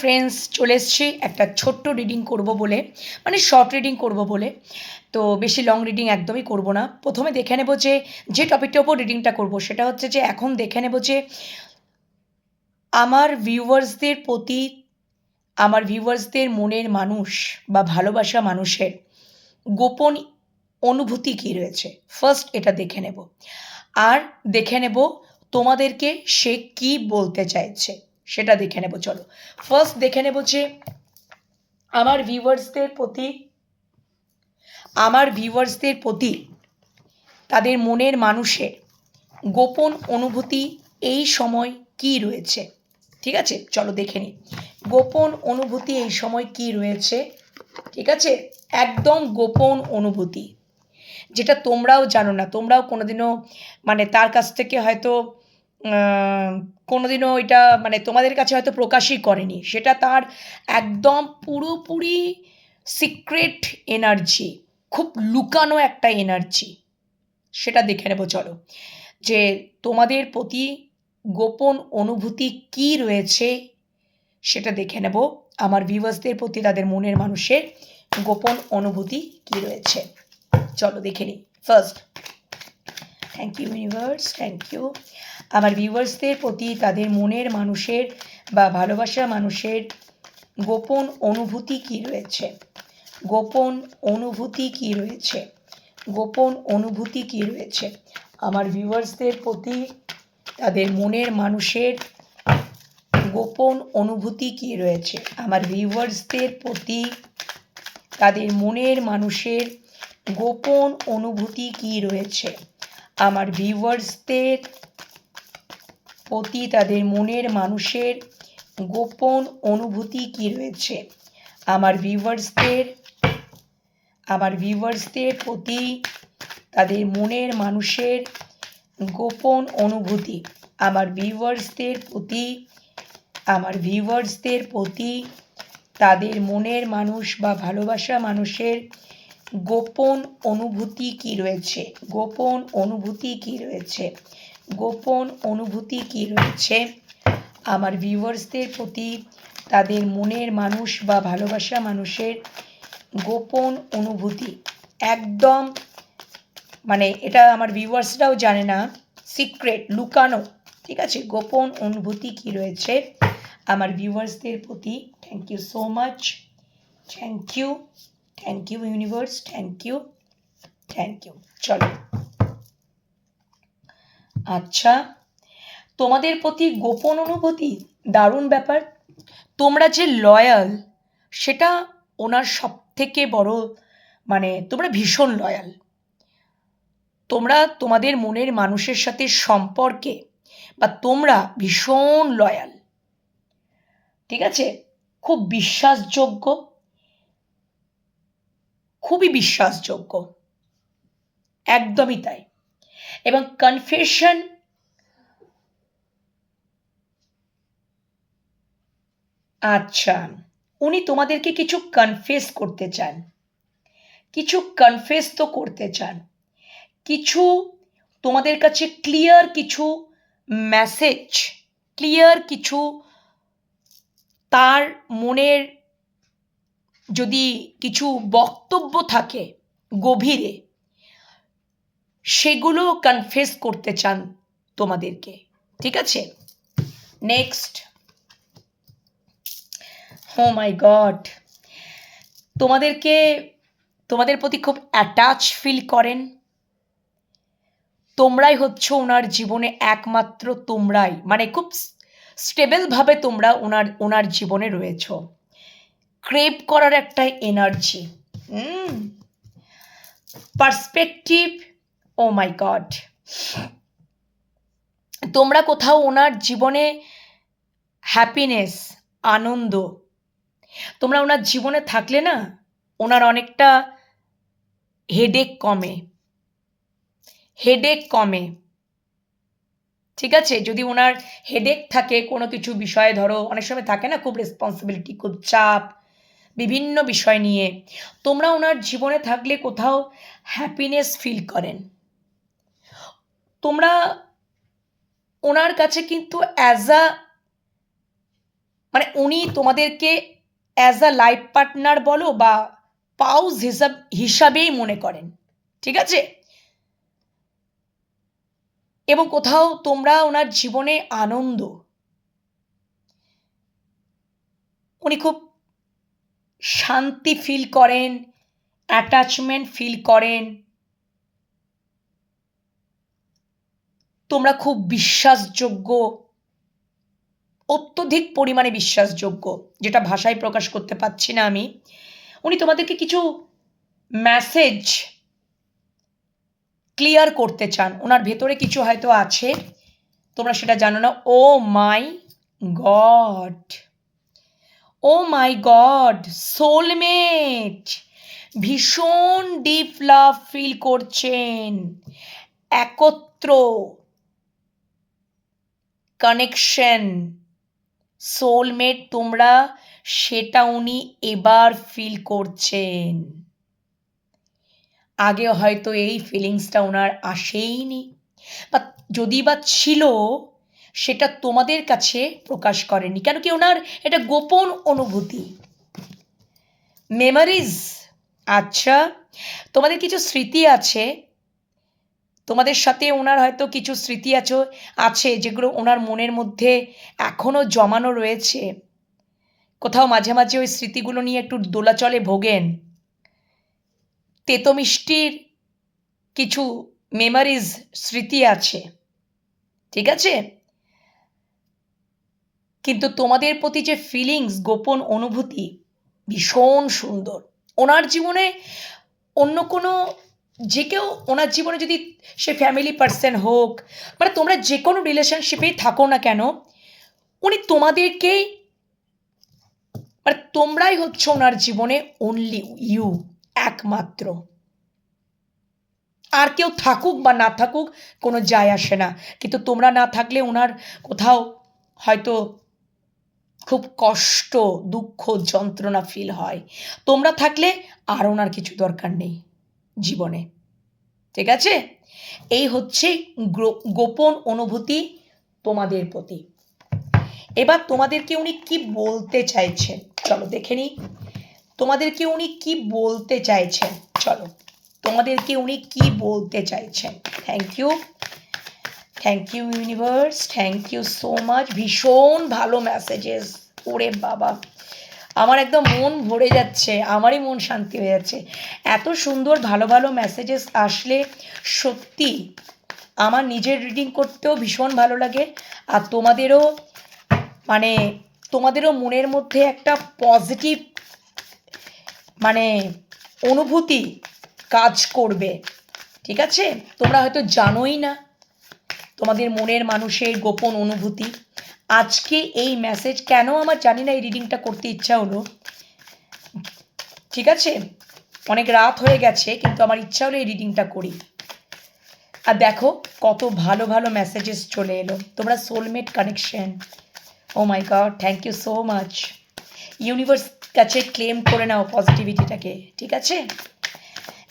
Friends চলে এসছি। একটা ছোট্ট রিডিং করব বলে মানে শর্ট রিডিং করব বলে। তো বেশি লং রিডিং একদমই করব না। প্রথমে দেখে নেব যে যে টপিকটার উপর রিডিংটা করব, সেটা হচ্ছে যে, এখন দেখে নেব যে, আমার ভিউয়ার্সদের প্রতি, আমার ভিউয়ার্সদের মনের মানুষ বা ভালোবাসা মানুষের গোপন অনুভূতি কী রয়েছে? ফার্স্ট এটা দেখে নেব। আর দেখে নেব তোমাদেরকে সে কি বলতে চাইছে। সেটা দেখে নেব, চলো। ফার্স্ট দেখে নেব যে, আমার ভিউয়ার্সদের প্রতি, আমার ভিউয়ার্সদের প্রতি, তাদের মনের মানুষের গোপন অনুভূতি এই সময় কি রয়েছে? ঠিক আছে? চলো দেখে নিই। গোপন অনুভূতি এই সময় কি রয়েছে? ঠিক আছে? একদম গোপন অনুভূতি। যেটা তোমরাও জানো না, তোমরাও কোনোদিনও মানে তার কাছ থেকে হয়তো কোনোদিনও এটা মানে তোমাদের কাছে হয়তো প্রকাশই করেনি। সেটা তার একদম পুরোপুরি সিক্রেট এনার্জি খুব লুকানো একটা এনার্জি সেটা দেখে নেব, চলো। যে তোমাদের প্রতি গোপন অনুভূতি কি রয়েছে সেটা দেখে নেব। আমার ভিউয়ার্সদের প্রতি, তাদের মনের মানুষের গোপন অনুভূতি কি রয়েছে। চলো দেখে নিই। First thank you universe thank you আমার ভিউয়ার্সদের প্রতি তাদের মনের মানুষের বা ভালোবাসা মানুষের গোপন অনুভূতি কি রয়েছে? গোপন অনুভূতি কি রয়েছে? গোপন অনুভূতি কি রয়েছে? আমার ভিউয়ার্সদের প্রতি তাদের মনের মানুষের গোপন অনুভূতি কি রয়েছে? আমার ভিউয়ার্সদের প্রতি তাদের মনের মানুষের গোপন অনুভূতি কি রয়েছে? আমার ভিউয়ার্সদের প্রতি তাদের মনের মানুষের গোপন অনুভূতি কি রয়েছে? আমার ভিউয়ার্সদের আমার ভিউয়ার্সদের প্রতি তাদের মনের মানুষের গোপন অনুভূতি, আমার ভিউয়ার্সদের প্রতি, আমার ভিউয়ার্সদের প্রতি তাদের মনের মানুষ বা ভালোবাসা মানুষের গোপন অনুভূতি কি রয়েছে? গোপন অনুভূতি কি রয়েছে? গোপন অনুভূতি কি রয়েছে? আমার ভিউয়ার্সদের প্রতি, তাদের মনের মানুষ বা ভালোবাসা মানুষের গোপন অনুভূতি। একদম মানে এটা আমার ভিউয়ার্সরাও জানে না, সিক্রেট, লুকানো। ঠিক আছে, গোপন অনুভূতি কি রয়েছে? আমার ভিউয়ার্সদের প্রতি thank you so much thank you thank you universe thank you thank you চলো। আচ্ছা তোমাদের প্রতি গোপন অনুভূতি? দারুণ ব্যাপার। তোমরা যে লয়াল, সেটা ওনার সব থেকে বড় মানে তোমরা ভীষণ লয়াল। তোমরা তোমাদের মনের মানুষের সাথে সম্পর্কে বা তোমরা ভীষণ লয়াল। ঠিক আছে? খুব বিশ্বাসযোগ্য। খুবই বিশ্বাসযোগ্য। একদমই তাই। এবং কনফেশন আচ্ছা উনি তোমাদেরকে কিছু কনফেস করতে চান। কিছু কনফেস তো করতে চান। কিছু তোমাদের কাছে ক্লিয়ার কিছু মেসেজ ক্লিয়ার কিছু তার মনের যদি কিছু বক্তব্য থাকে গভীরে সেগুলো কনফেস করতে চান তোমাদেরকে। ঠিক আছে? নেক্সট ও মাই গড তোমাদেরকে, তোমাদের প্রতি খুব অ্যাটাচ ফিল করেন। তোমরাই হচ্ছে ওনার জীবনে একমাত্র তোমরাই। মানে খুব স্টেবলভাবে তোমরা ওনার ওনার জীবনে রয়েছ। ক্রেপ করার একটা energy perspective oh my god তোমরা কোথাও ওনার জীবনে হ্যাপিনেস আনন্দ, তোমরা ওনার জীবনে থাকলে না, ওনার অনেকটা হেডেক কমে হেডেক কমে। ঠিক আছে? যদি ওনার হেডেক থাকে, কোনো কিছু বিষয়ে ধরো, অনেক সময় থাকে না, খুব রেসপন্সিবিলিটি খুব চাপ, বিভিন্ন বিষয় নিয়ে। তোমরা ওনার জীবনে থাকলে কোথাও হ্যাপিনেস ফিল করেন। তোমরা ওনার কাছে কিন্তু অ্যাজ আ মানে উনি তোমাদেরকে অ্যাজ আ লাইফ পার্টনার বলো বা পাউজ হিসাব, হিসাবেই মনে করেন, ঠিক আছে? এবং কোথাও তোমরা ওনার জীবনে আনন্দ। উনি খুব শান্তি ফিল করেন অ্যাটাচমেন্ট ফিল করেন। তোমরা খুব বিশ্বাসযোগ্য, অত্যধিক পরিমাণে বিশ্বাসযোগ্য, যেটা ভাষায় প্রকাশ করতে পারছি না আমি। উনি তোমাদেরকে কিছু মেসেজ ক্লিয়ার করতে চান। ওনার ভেতরে কিছু হয়তো আছে। তোমরা সেটা জানো না। ও my god. Oh my god soulmate ভীষণ ডিপ লাভ ফিল করছেন। একত্র। কানেকশন সোলমেট তোমরা সেটা উনি এবার ফিল করছেন। আগে হয়তো এই ফিলিংসটা ওনার আসেইনি। বা যদি বা ছিল, সেটা তোমাদের কাছে প্রকাশ করেনি। কেন কি ওনার এটা গোপন অনুভূতি। মেমারিজ আচ্ছা তোমাদের কিছু স্মৃতি আছে? তোমাদের সাথে ওনার হয়তো কিছু স্মৃতি আছে আছে, যেগুলো ওনার মনের মধ্যে এখনও জমানো রয়েছে। কোথাও মাঝে মাঝে ওই স্মৃতিগুলো নিয়ে একটু দোলাচলে ভোগেন। তেতো মিষ্টির কিছু মেমারিজ স্মৃতি আছে। ঠিক আছে? কিন্তু তোমাদের প্রতি যে ফিলিংস গোপন অনুভূতি ভীষণ সুন্দর। ওনার জীবনে অন্য কোনো যে কেউ ওনার জীবনে যদি সে ফ্যামিলি পার্সন হোক মানে তোমরা যে কোনো রিলেশনশিপেই থাকো না কেন, উনি তোমাদেরকেই মানে তোমরাই হচ্ছে ওনার জীবনে অনলি ইউ একমাত্র। আর কেউ থাকুক বা না থাকুক, কোনো যায় আসে না। কিন্তু তোমরা না থাকলে ওনার কোথাও হয়তো খুব কষ্ট, দুঃখ, যন্ত্রণা ফিল হয়। তোমরা থাকলে আর ওনার কিছু দরকার নেই। জীবনে। ঠিক আছে? এই হচ্ছে গোপন অনুভূতি তোমাদের প্রতি। এবার তোমাদেরকে উনি কি বলতে চাইছেন? চলো দেখে নিই। তোমাদেরকে উনি কি বলতে চাইছেন? চলো। তোমাদেরকে উনি কি বলতে চাইছেন? Thank you thank you universe thank you so much ভীষণ ভালো মেসেজেস ওরে বাবা। আমার একদম মন ভরে যাচ্ছে, আমারই মন শান্তি হয়ে যাচ্ছে। এত সুন্দর ভালো ভালো মেসেজেস আসলে সত্যি আমার নিজের রিডিং করতেও ভীষণ ভালো লাগে। আর তোমাদেরও মানে তোমাদেরও মনের মধ্যে একটা পজিটিভ মানে অনুভূতি কাজ করবে। ঠিক আছে? তোমরা হয়তো জানোই না তোমাদের মনের মানুষের গোপন অনুভূতি। আজকে এই মেসেজ কেন আমার জানি না এই রিডিংটা করতে ইচ্ছা হলো। ঠিক আছে? অনেক রাত হয়ে গেছে, কিন্তু আমার ইচ্ছা হলো এই রিডিংটা করি। আর দেখো, কত ভালো ভালো মেসেজেস চলে এলো। তোমরা soulmate connection oh my god thank you so much universe কাছে ক্লেম করে নাও পজিটিভিটিটাকে ঠিক আছে?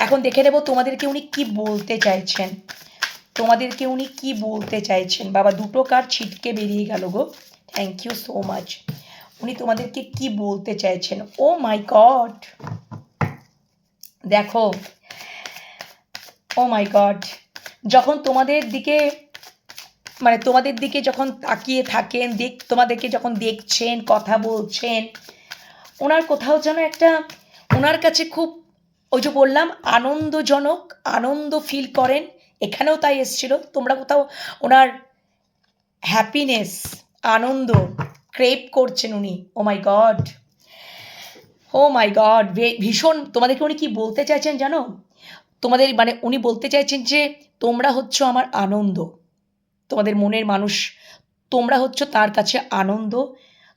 এখন দেখে নেব তোমাদেরকে উনি কি বলতে চাইছেন। তোমাদেরকে উনি কি বলতে চাইছেন? বাবা, দুটো কার ছিটকে বেরিয়ে গেল গো। থ্যাংক ইউ সো মাচ উনি তোমাদেরকে কি বলতে চাইছেন? ও মাই গড দেখো, ও মাই গড যখন তোমাদের দিকে মানে তোমাদের দিকে যখন তাকিয়ে থাকেন, দেখ, তোমাদেরকে যখন দেখছেন, কথা বলছেন, ওনার কোথাও যেন একটা, ওনার কাছে খুব, ওই যে বললাম, আনন্দজনক, আনন্দ ফিল করেন। এখানেও তাই এসছিল। তোমরা কোথাও ওনার হ্যাপিনেস আনন্দ ক্রেপ করছেন উনি। ও my god oh my god ভীষণ তোমাদেরকে উনি কি বলতে চাইছেন জানো? তোমাদের মানে উনি বলতে চাইছেন যে, তোমরা হচ্ছ আমার আনন্দ। তোমাদের মনের মানুষ, তোমরা হচ্ছ তার কাছে আনন্দ।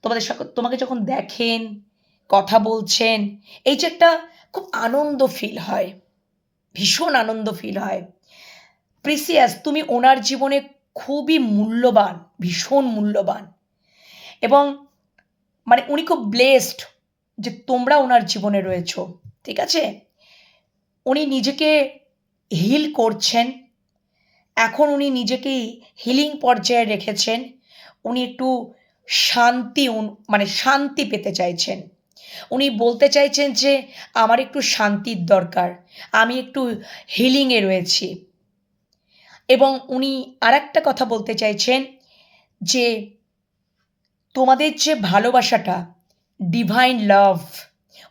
তোমাদের তোমাকে যখন দেখেন, কথা বলছেন, এই যে একটা খুব আনন্দ ফিল হয়। ভীষণ আনন্দ ফিল হয়। প্রিসিয়াস তুমি ওনার জীবনে খুবই মূল্যবান, ভীষণ মূল্যবান। এবং মানে উনি খুব ব্লেসড যে তোমরা ওনার জীবনে রয়েছ, ঠিক আছে? উনি নিজেকে হিল করছেন, এখন উনি নিজেকে হিলিং পর্যায়ে রেখেছেন, উনি একটু শান্তি মানে শান্তি পেতে চাইছেন। উনি বলতে চাইছেন যে, আমার একটু শান্তির দরকার, আমি একটু হিলিংয়ে রয়েছি। এবং উনি আর একটা কথা বলতে চাইছেন যে তোমাদের যে ভালোবাসাটা ডিভাইন লাভ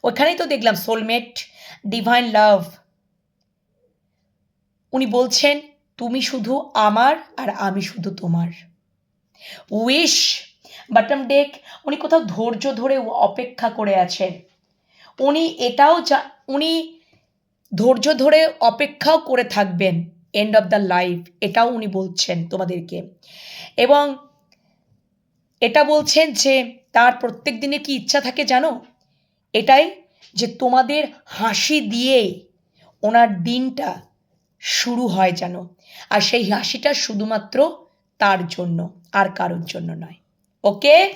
ওখানেই তো দেখলাম সোলমেট ডিভাইন লাভ উনি বলছেন, তুমি শুধু আমার আর আমি শুধু তোমার। উইশ বাটম ডেক উনি কোথাও ধৈর্য ধরে অপেক্ষা করে আছেন। উনি এটাও উনি ধৈর্য ধরে অপেক্ষাও করে থাকবেন। এন্ড অফ দ্য লাইফ এটাও উনি বলছেন তোমাদেরকে। এবং এটা বলছেন যে তার প্রত্যেক দিনে কি ইচ্ছা থাকে জানো? এটাই যে তোমাদের হাসি দিয়েই ওনার দিনটা শুরু হয় যেন। আর সেই হাসিটা শুধুমাত্র তার জন্য, আর কারোর জন্য নয়। ওকে